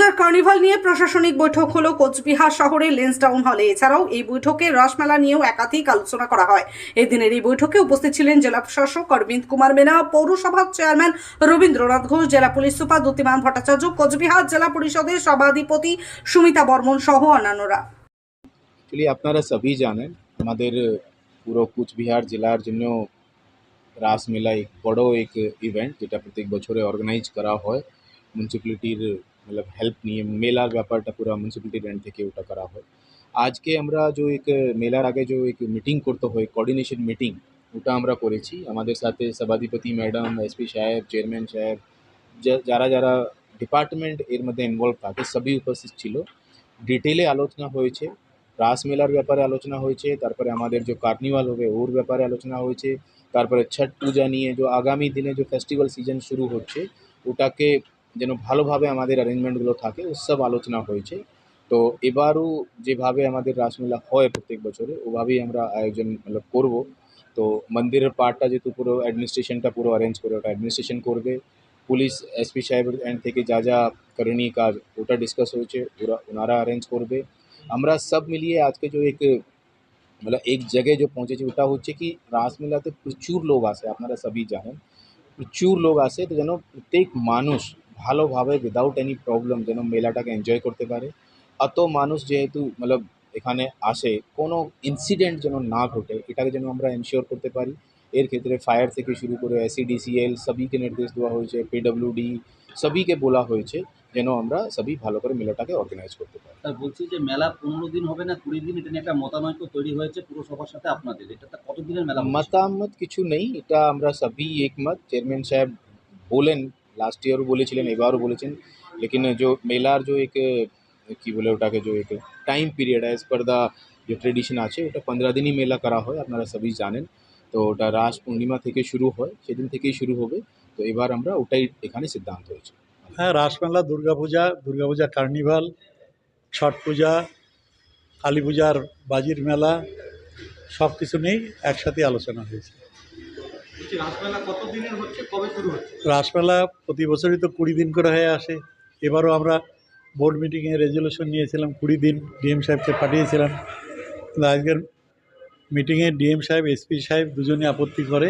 দুর্গাপূজার কার্নিভাল নিয়ে প্রশাসনিক বৈঠক হলো কোচবিহার শহরের লেন্স টাউন হলে। এছাড়াও এই বৈঠকে রাসমেলা নিয়েও একাধিক আলোচনা করা হয়। এই দিনের এই বৈঠকে উপস্থিত ছিলেন জেলা প্রশাসক অরবিন্দ কুমার মেনা, পৌরসভার চেয়ারম্যান রবীন্দ্রনাথ ঘোষ, জেলা পুলিশ সুপার দ্যুতিমান ভট্টাচার্য, কোচবিহার জেলা পরিষদের সভাধিপতি সুমিতা বর্মন সহ অন্যান্যরা। আপনারা সবই জানেন, আমাদের পুরো কুচবিহার জেলার জন্য রাসমেলা এক বড় এক ইভেন্ট যেটা প্রত্যেক বছরে অর্গানাইজ করা হয়। মিউনিসিপ্যালিটির মতলব হেল্প নিয়ে, মেলার ব্যাপারটা পুরো মিউনিসিপ্যালিটির এন্ড থেকে ওটা করা হয়। আজকে আমরা যে এক মেলার আগে যে এক মিটিং করতে হয় কোঅর্ডিনেশন মিটিং ওটা আমরা করেছি। আমাদের সাথে সভাধিপতি ম্যাডাম এসপি সাহেব চেয়ারম্যান সাহেব যারা যারা ডিপার্টমেন্ট এর মধ্যে ইনভলভ থাকে, সবই উপস্থিত ছিল। ডিটেলে আলোচনা হয়েছে, রাস মেলার ব্যাপারে আলোচনা হয়েছে, তারপরে আমাদের যে কার্নিভাল হবে, ওর ব্যাপারে আলোচনা হয়েছে, তারপরে ছট পূজা নিয়ে, যে আগামী দিনে যে ফেস্টিভ্যাল সিজন শুরু হচ্ছে, ওটাকে যেন ভালোভাবে আমাদের অ্যারেঞ্জমেন্টগুলো থাকে ও সব আলোচনা হয়েছে তো এবারও যেভাবে আমাদের রাসমেলা হয় প্রত্যেক বছরে ওভাবেই আমরা আয়োজন মতলব করব তো মন্দিরের পার্টটা যেহেতু পুরো অ্যাডমিনিস্ট্রেশনটা পুরো অ্যারেঞ্জ করে ওটা অ্যাডমিনিস্ট্রেশন করবে পুলিশ এসপি সাহেবের এন্ড থেকে যা যা করণীয় কাজ ওটা ডিসকাস হয়েছে ওরা ওনারা অ্যারেঞ্জ করবে আমরা সব মিলিয়ে আজকে যে এক मतलब एक जगह जो পৌঁছেছি ওটা হচ্ছে কি রাসমেলাতে প্রচুর লোক আসে আপনারা সবই জানেন প্রচুর লোক আসে তো যেন প্রত্যেক মানুষ ভালোভাবে উইদাউট এনি প্রবলেম যেন মেলাটাকে এনজয় করতে পারে। অত মানুষ যেহেতু মতলব এখানে আসে কোনো ইনসিডেন্ট যেন না ঘটে এটাকে যেন আমরা এনশিওর করতে পারি। এর ক্ষেত্রে ফায়ার থেকে শুরু করে এসিডিসিএল সবইকে নির্দেশ দেওয়া হয়েছে পিডব্লিউডি সবইকে বলা হয়েছে যেন আমরা সবই ভালো করে মেলাটাকে অর্গানাইজ করতে পারি। তা বলছি যে মেলা পনেরো দিন হবে না কুড়ি দিন এটা নিয়ে একটা মতানৈক্য তৈরি হয়েছে পুরসভার সাথে আপনাদের। এটা একটা কতদিনের মেলা মতামত কিছু নেই এটা আমরা সবই একমত। চেয়ারম্যান সাহেব বলেন লাস্ট ইয়ারও বলেছিলেন, এবারও বলেছেন। লেকিন जो মেলার जो एक কি বলে ওটাকে जो एक time period as per the যে ট্রেডিশন আছে, ওটা পনেরো দিনই মেলা করা হয়, আপনারা সবই জানেন। তো ওটা রাস পূর্ণিমা থেকে শুরু হয়, সেদিন থেকেই শুরু হবে। তো এবার আমরা ওটাই এখানে সিদ্ধান্ত হয়েছে। হ্যাঁ রাসমেলা, দুর্গাপূজা দুর্গাপূজা কার্নিভাল ছট পূজা, কালী পূজার বাজির মেলা সব কিছু নিয়েই একসাথে আলোচনা হয়েছে। রাসমেলা কত দিনের হচ্ছে? কবে শুরু হচ্ছে? রাসমেলা প্রতি বছরই তো কুড়ি দিন করে হয়ে আসে। এবারও আমরা বোর্ড মিটিংয়ে রেজলিউশন নিয়েছিলাম কুড়ি দিন ডিএম সাহেবকে পাঠিয়েছিলাম। কিন্তু আজকের মিটিংয়ে ডিএম সাহেব এসপি সাহেব দুজনে আপত্তি করে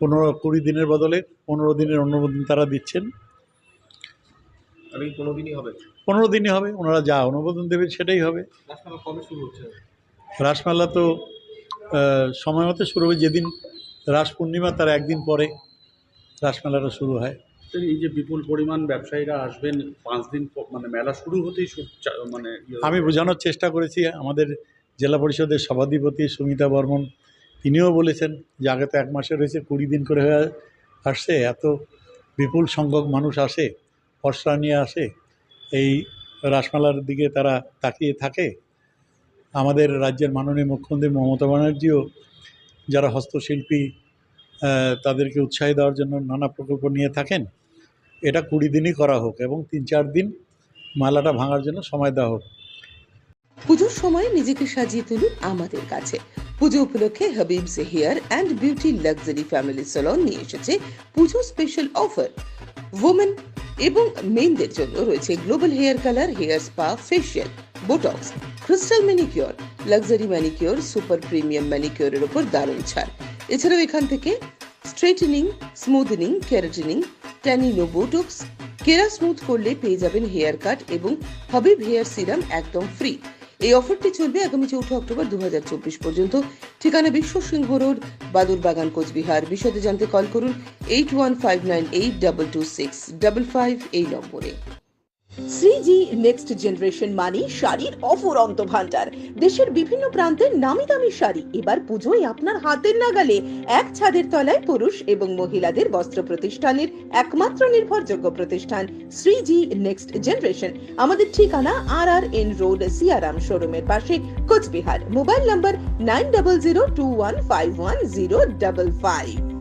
পনেরো কুড়ি দিনের বদলে পনেরো দিনের অনুমোদন তারা দিচ্ছেন। পনেরো দিনই হবে? পনেরো দিনই হবে ওনারা যা অনুমোদন দেবেন সেটাই হবে। রাসমেলা কবে শুরু হচ্ছে? রাসমেলা তো সময় মতো শুরু হবে যেদিন রাস পূর্ণিমা তার একদিন পরে রাসমেলাটা শুরু হয়। এই যে বিপুল পরিমাণ ব্যবসায়ীরা আসবেন পাঁচ দিন মানে মেলা শুরু হতেই মানে ইয়ে- আমি বোঝানোর চেষ্টা করেছি আমাদের জেলা পরিষদের সভাধিপতি সুমিতা বর্মন তিনিও বলেছেন যে আগে তো এক মাসে রয়েছে কুড়ি দিন করে হয়ে আসছে এত বিপুল সংখ্যক মানুষ আসে পশরা নিয়ে আসে এই রাসমেলার দিকে তারা তাকিয়ে থাকে। আমাদের রাজ্যের মাননীয় মুখ্যমন্ত্রী মমতা ব্যানার্জিও যারা হস্তশিল্পী তাদেরকে উৎসাহ দেওয়ার জন্য নানা প্রকল্প নিয়ে থাকেন, এটা কুড়ি দিনই করা হোক এবং তিন চার দিন মালাটা ভাঙার জন্য সময় দেওয়া হোক। পুজোর সময় নিজেকে সাজিয়ে তুলুন আমাদের কাছে। পুজো উপলক্ষে Habib's hair and beauty luxury family salon নিয়ে এসেছে পুজো স্পেশাল অফার ওমেন এবং মেনদের জন্য রয়েছে global hair colour hair spa facial botox crystal manicure luxury manicure super premium ম্যানিকিওরের উপর দারুণ ছাড়। এছাড়াও এখান থেকে straightening smoothening keratining tanino botox kera smooth করলে পেয়ে যাবেন হেয়ার কাট এবং হাবিব হেয়ার সিরাম একদম ফ্রি এই অফারটি চলবে আগামী চৌঠা অক্টোবর দুহাজার চব্বিশ পর্যন্ত। ঠিকানা বিশ্ব সিংহ রোড বাদুরবাগান কোচবিহার। বিশদে জানতে কল করুন eight one five nine eight double two six double five এই নম্বরে। শ্রীজি নেক্সট জেনারেশন মানে শাড়ির অফুরন্ত ভান্ডার দেশের বিভিন্ন প্রান্তের নামি দামি শাড়ি। এবার পুজোয় আপনার হাতের নাগালে এক ছাদের তলায় পুরুষ এবং মহিলাদের বস্ত্র প্রতিষ্ঠানের একমাত্র নির্ভরযোগ্য প্রতিষ্ঠান শ্রীজি নেক্সট জেনারেশন। আমাদের ঠিকানা R R N road, Siyaram শোরুমের পাশে, Cooch Behar. Mobile number nine double zero two one five one zero double five.